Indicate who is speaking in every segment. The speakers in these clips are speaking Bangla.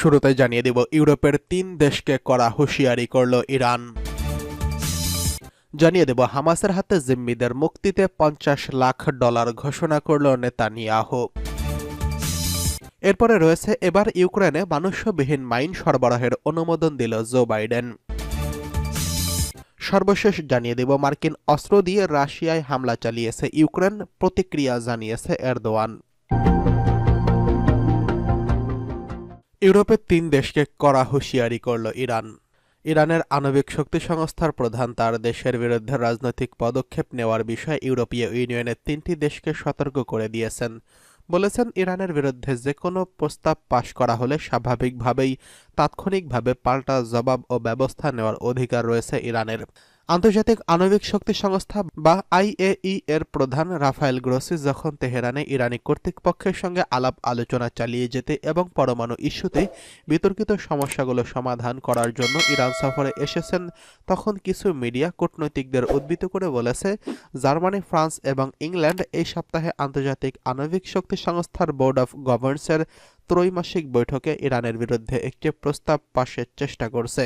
Speaker 1: শুরুতে জানিয়ে দিব, ইউরোপের তিন দেশকে করা হুঁশিয়ারি করল ইরান। জানিয়ে দেব, হামাসের হাতে জিম্মিদের মুক্তিতে পঞ্চাশ লাখ ডলার ঘোষণা করল নেতানিয়াহু। এরপরে রয়েছে, এবার ইউক্রেনে মানুষ্যবিহীন মাইন সরবরাহের অনুমোদন দিল জো বাইডেন। সর্বশেষ জানিয়ে দেব, মার্কিন অস্ত্র দিয়ে রাশিয়ায় হামলা চালিয়েছে ইউক্রেন, প্রতিক্রিয়া জানিয়েছে এরদোয়ান। ইউরোপের তিন দেশকে কড়া হুঁশিয়ারি করল ইরান। ইরানের আণবিক শক্তি সংস্থার প্রধান তার দেশের বিরুদ্ধে রাজনৈতিক পদক্ষেপ নেওয়ার বিষয়ে ইউরোপীয় ইউনিয়নের তিনটি দেশকে সতর্ক করে দিয়েছেন। বলেছেন, ইরানের বিরুদ্ধে যে কোনো প্রস্তাব পাশ করা হলে স্বাভাবিকভাবেই তাৎক্ষণিকভাবে পাল্টা জবাব ও ব্যবস্থা নেওয়ার অধিকার রয়েছে ইরানের। আন্তর্জাতিক আণবিক শক্তি সংস্থা বা আইএই এর প্রধান রাফায়েল গ্রোসি যখন তেহরানে ইরানি কর্তৃপক্ষের সঙ্গে আলাপ আলোচনা চালিয়ে যেতে এবং পরমাণু ইস্যুতে বিতর্কিত সমস্যাগুলো সমাধান করার জন্য ইরান সফরে এসেছেন, তখন কিছু মিডিয়া কূটনৈতিকদের উদ্বৃত্ত করে বলেছে, জার্মানি, ফ্রান্স এবং ইংল্যান্ড এই সপ্তাহে আন্তর্জাতিক আণবিক শক্তি সংস্থার বোর্ড অফ গভর্নসের ত্রৈমাসিক বৈঠকে ইরানের বিরুদ্ধে একটি প্রস্তাব পাশের চেষ্টা করছে।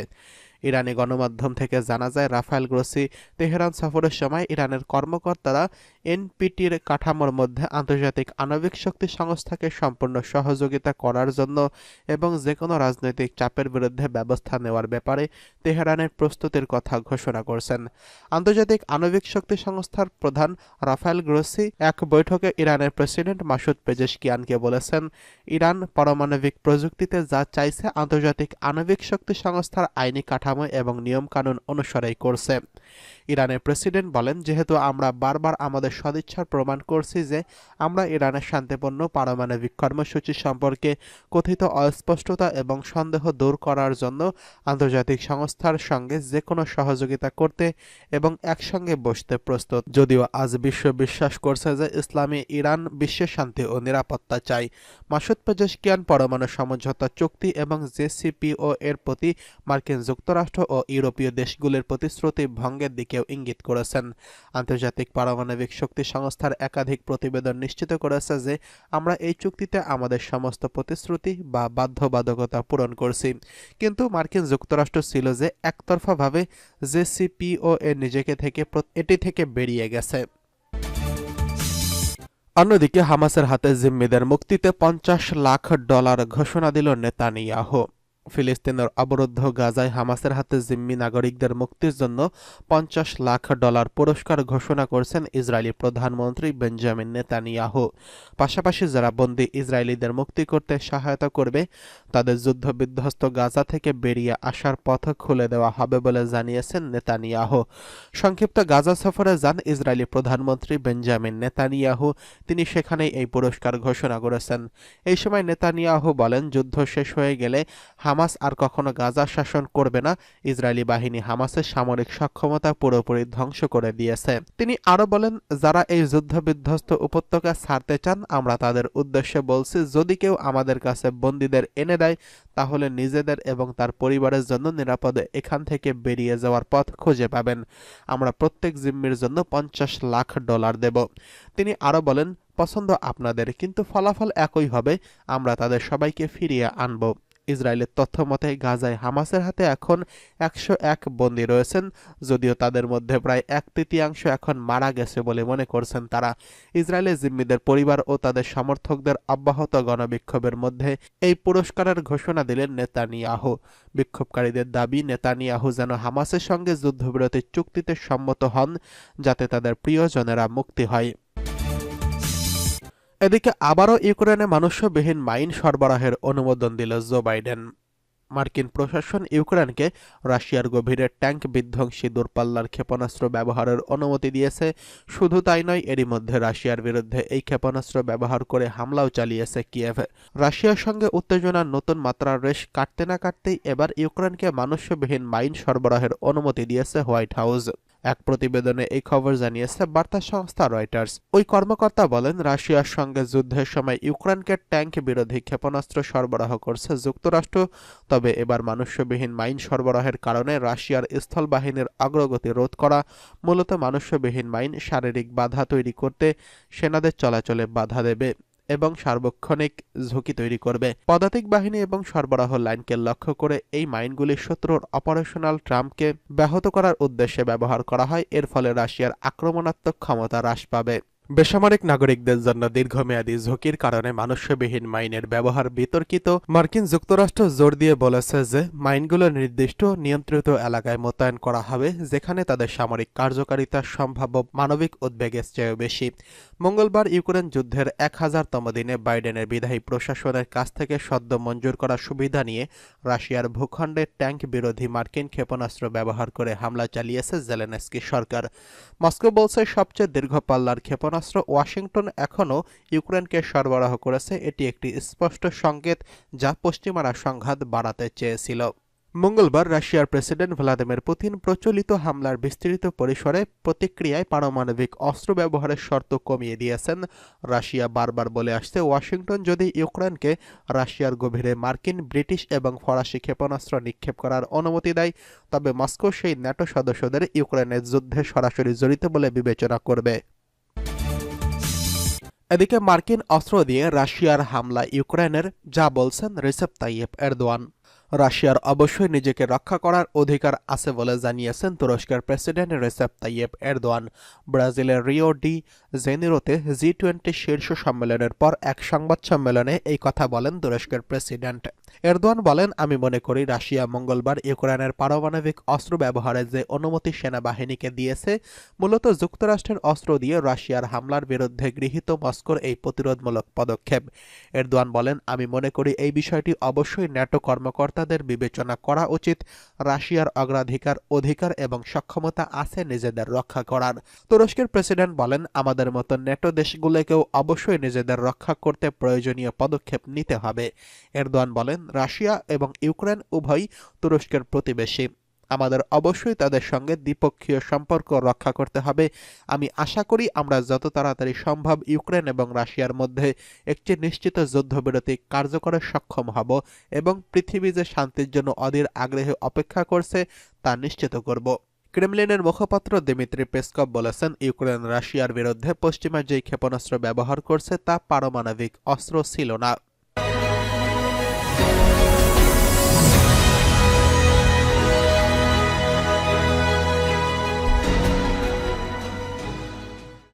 Speaker 1: ইরানি গণমাধ্যম থেকে জানা যায় রাফায়েল গ্রোসি তেহরান সফরের সময় ইরানের কর্মকর্তারা এনপিটির কাঠামোর মধ্যে আন্তর্জাতিক আণবিক শক্তি সংস্থাকে সম্পূর্ণ সহযোগিতা করার জন্য এবং যে কোনো রাজনৈতিক চাপের বিরুদ্ধে ব্যবস্থা নেওয়ার ব্যাপারে তেহরানের প্রস্তুতির কথা ঘোষণা করছেন। আন্তর্জাতিক আণবিক শক্তি সংস্থার প্রধান রাফায়েল গ্রোসি এক বৈঠকে ইরানের প্রেসিডেন্ট মাসুদ পেজেশকিয়ানকে বলেছেন, ইরান পারমাণবিক প্রযুক্তিতে যা চাইছে আন্তর্জাতিক আণবিক শক্তি সংস্থার আইনি কাঠামো এবং নিয়মকানুন অনুসরণই করছে। ইরানের প্রেসিডেন্ট বলেন, যেহেতু আমরা বারবার আমাদের সদিচ্ছার প্রমাণ করছি যে আমরা ইরানের শান্তিপূর্ণ পারমাণবিক কর্মসূচি সম্পর্কে কথিত অস্পষ্টতা এবং সন্দেহ দূর করার জন্য আন্তর্জাতিক সংস্থার সঙ্গে যে কোনো সহযোগিতা করতে এবং একসঙ্গে বসতে প্রস্তুত। যদিও আজ বিশ্ব বিশ্বাস করছে যে ইসলামী ইরান বিশ্বের শান্তি ও নিরাপত্তা চাই মাসুদ পেজেশকিয়ান পরমাণু সমঝোতা চুক্তি এবং জেসিপিও এর প্রতি মার্কিন যুক্তরাষ্ট্র ও ইউরোপীয় দেশগুলির প্রতিশ্রুতি ভঙ্গের দিকেও ইঙ্গিত করেছেন। আন্তর্জাতিক পারমাণবিক শক্তি সংস্থার একাধিক প্রতিবেদন নিশ্চিত করেছে যে আমরা এই চুক্তিতে আমাদের সমস্ত প্রতিশ্রুতি বা বাধ্যবাধকতা পূরণ করছি। কিন্তু মার্কিন যুক্তরাষ্ট্র ছিল যে একতরফাভাবে জেসিপিও এর নিজেকে থেকে এটি থেকে বেরিয়ে গেছে। অন্যদিকে হামাসের হাতে জিম্মিদের মুক্তিতে পঞ্চাশ লাখ ডলার ঘোষণা দিল নেতানিয়াহু। ফিলিস্তিনের অবরুদ্ধ গাজায় হামাসের হাতে জিম্মি নাগরিকদের মুক্তির জন্য পঞ্চাশ লাখ ডলার পুরস্কার ঘোষণা করেছেন ইসরায়েলি প্রধানমন্ত্রী বেঞ্জামিন নেতানিয়াহু। পাশাপাশি যারা বন্দী ইসরায়েলিদের মুক্তি করতে সহায়তা করবে, তাদের যুদ্ধবিধ্বস্ত গাজা থেকে বেরিয়ে আসার পথ খুলে দেওয়া হবে বলে জানিয়েছেন নেতানিয়াহু। সংক্ষিপ্ত গাজা সফরে যান ইসরায়েলি প্রধানমন্ত্রী বেঞ্জামিন নেতানিয়াহু। তিনি সেখানেই এই পুরস্কার ঘোষণা করেছেন। এই সময় নেতানিয়াহু বলেন, যুদ্ধ শেষ হয়ে গেলে হামাস আর কখনো গাজা শাসন করবে না, ইসরায়েলি বাহিনী হামাসের সামরিক সক্ষমতা পুরোপুরি ধ্বংস করে দিয়েছে। তিনি আরও বলেন, যারা এই যুদ্ধবিধ্বস্ত উপত্যকা ছাড়তে চান, আমরা তাদের উদ্দেশ্যে বলছি, যদি কেউ আমাদের কাছে বন্দীদের এনে দেয়, তাহলে নিজেদের এবং তার পরিবারের জন্য নিরাপদে এখান থেকে বেরিয়ে যাওয়ার পথ খুঁজে পাবেন। আমরা প্রত্যেক জিম্মির জন্য পঞ্চাশ লাখ ডলার দেব। তিনি আরও বলেন, পছন্দ আপনাদের, কিন্তু ফলাফল একই হবে, আমরা তাদের সবাইকে ফিরিয়ে আনব। ইসরায়েলের তথ্য মতে, গাজায় হামাসের হাতে এখন একশো এক বন্দী রয়েছেন, যদিও তাদের মধ্যে প্রায় এক তৃতীয়াংশ এখন মারা গেছে বলে মনে করছেন তারা। ইসরায়েলের জিম্মিদের পরিবার ও তাদের সমর্থকদের অব্যাহত গণবিক্ষোভের মধ্যে এই পুরস্কারের ঘোষণা দিলেন নেতানিয়াহু। বিক্ষোভকারীদের দাবি, নেতানিয়াহু যেন হামাসের সঙ্গে যুদ্ধবিরতির চুক্তিতে সম্মত হন, যাতে তাদের প্রিয়জনেরা মুক্তি হয়। এদিকে আবারও ইউক্রেনে মানুষ্যবিহীন মাইন সরবরাহের অনুমোদন দিল জো বাইডেন। মার্কিন প্রশাসন ইউক্রেনকে রাশিয়ার গভীরে ট্যাঙ্ক বিধ্বংসী দূরপাল্লার ক্ষেপণাস্ত্র ব্যবহারের অনুমতি দিয়েছে। শুধু তাই নয়, এরই মধ্যে রাশিয়ার বিরুদ্ধে এই ক্ষেপণাস্ত্র ব্যবহার করে হামলাও চালিয়েছে কিয়েভ। রাশিয়ার সঙ্গে উত্তেজনার নতুন মাত্রার রেশ কাটতে না কাটতেই এবার ইউক্রেনকে মানুষ্যবিহীন মাইন সরবরাহের অনুমতি দিয়েছে হোয়াইট হাউস। এক প্রতিবেদনে এই খবর জানিয়েছে, বার্তা সংস্থা রয়টার্স। ওই কর্মকর্তা বলেন, রাশিয়ার সঙ্গে যুদ্ধের সময় ইউক্রেনকে ট্যাঙ্ক বিরোধী ক্ষেপণাস্ত্র সরবরাহ করছে যুক্তরাষ্ট্র। তবে এবার মানুষ্যবিহীন মাইন সরবরাহের কারণে রাশিয়ার স্থল বাহিনীর অগ্রগতি রোধ করা, মূলত মানুষ্যবিহীন মাইন শারীরিক বাধা তৈরি করতে সেনাদের চলাচলে বাধা দেবে। এবং সার্বক্ষণিক ঝুঁকি তৈরি করবে। পদাতিক বাহিনী এবং সরবরাহ লাইনকে লক্ষ্য করে এই মাইনগুলি শত্রুর অপারেশনাল ট্রাম্পকে ব্যাহত করার উদ্দেশ্যে ব্যবহার করা হয়। এর ফলে রাশিয়ার আক্রমণাত্মক ক্ষমতা হ্রাস পাবে। বেসামরিক নাগরিকদের জন্য দীর্ঘমেয়াদী ঝুঁকির কারণে মানুষ্যবিহীন মাইনের ব্যবহার বিতর্কিত। মার্কিন যুক্তরাষ্ট্র জোর দিয়ে বলেছে যে, মাইনগুলো নির্দিষ্ট নিয়ন্ত্রিত এলাকায় মোতায়েন করা হবে, যেখানে তাদের সামরিক কার্যকারিতা সম্ভাব্য মানবিক উদ্বেগের চেয়েও বেশি। মঙ্গলবার ইউক্রেন যুদ্ধের এক হাজারতম দিনে বাইডেনের বিদায়ী প্রশাসনের কাছ থেকে সদ্য মঞ্জুর করা সুবিধা নিয়ে রাশিয়ার ভূখণ্ডে ট্যাঙ্ক বিরোধী মার্কিন ক্ষেপণাস্ত্র ব্যবহার করে হামলা চালিয়েছে জেলেনস্কি সরকার। মস্কো বলছে, সবচেয়ে দীর্ঘ পাল্লার ক্ষেপণাস্ত্র ওয়াশিংটন এখনও ইউক্রেনকে সরবরাহ করেছে। এটি একটি স্পষ্ট সংকেত যা পশ্চিমারা সংঘাত বাড়াতে চেয়েছিল। মঙ্গলবার রাশিয়ার প্রেসিডেন্ট ভ্লাদিমির পুতিন প্রচলিত হামলার বিস্তৃত পরিসরে প্রতিক্রিয়ায় পারমাণবিক অস্ত্র ব্যবহারের শর্ত কমিয়ে দিয়েছেন। রাশিয়া বারবার বলে আসছে, ওয়াশিংটন যদি ইউক্রেনকে রাশিয়ার গভীরে মার্কিন, ব্রিটিশ এবং ফরাসি ক্ষেপণাস্ত্র নিক্ষেপ করার অনুমতি দেয়, তবে মস্কো সেই ন্যাটো সদস্যদের ইউক্রেনের যুদ্ধে সরাসরি জড়িত বলে বিবেচনা করবে। এদিকে মার্কিন অস্ত্র দিয়ে রাশিয়ার হামলা ইউক্রেনের যা বলছেন রিসেপ তাইয়েব এরদোয়ান। রাশিয়ার অবশ্যই নিজেকে রক্ষা করার অধিকার আছে বলে জানিয়েছেন তুরস্কের প্রেসিডেন্ট রেসেপ তাইয়েব এরদোয়ান। ব্রাজিলের রিও ডি জেনিরোতে জি টোয়েন্টি শীর্ষ সম্মেলনের পর এক সংবাদ সম্মেলনে এই কথা বলেন তুরস্কের প্রেসিডেন্ট। এরদোয়ান বলেন, আমি মনে করি রাশিয়া মঙ্গলবার ইউক্রেনের পারমাণবিক অস্ত্র ব্যবহারের যে অনুমতি সেনাবাহিনীকে দিয়েছে, মূলত যুক্তরাষ্ট্রের অস্ত্র দিয়ে রাশিয়ার হামলার বিরুদ্ধে গৃহীত মস্কোর এই প্রতিরোধমূলক পদক্ষেপ। এরদোয়ান বলেন, আমি মনে করি এই বিষয়টি অবশ্যই ন্যাটো কর্মকর্তাদের বিবেচনা করা উচিত। রাশিয়ার অগ্রাধিকার, অধিকার এবং সক্ষমতা আছে নিজেদের রক্ষা করার। তুরস্কের প্রেসিডেন্ট বলেন, আমাদের মতো নেটো দেশগুলোকেও অবশ্যই নিজেদের রক্ষা করতে প্রয়োজনীয় পদক্ষেপ নিতে হবে। এরদোয়ান বলেন, রাশিয়া এবং ইউক্রেন উভয় তুরস্কের প্রতিবেশী। আমাদের অবশ্যই তাদের সঙ্গে দ্বিপক্ষীয় সম্পর্ক রক্ষা করতে হবে। আমি আশা করি আমরা যত তাড়াতাড়ি সম্ভব ইউক্রেন এবং রাশিয়ার মধ্যে একটি নিশ্চিত যুদ্ধবিরতি কার্যকরে সক্ষম হব এবং পৃথিবী যে শান্তির জন্য অধীর আগ্রহে অপেক্ষা করছে, তা নিশ্চিত করব। ক্রেমলিনের মুখপাত্র দিমিত্রি পেসকভ বলেছেন, ইউক্রেন রাশিয়ার বিরুদ্ধে পশ্চিমা যেই ক্ষেপণাস্ত্র ব্যবহার করছে, তা পারমাণবিক অস্ত্র ছিল না।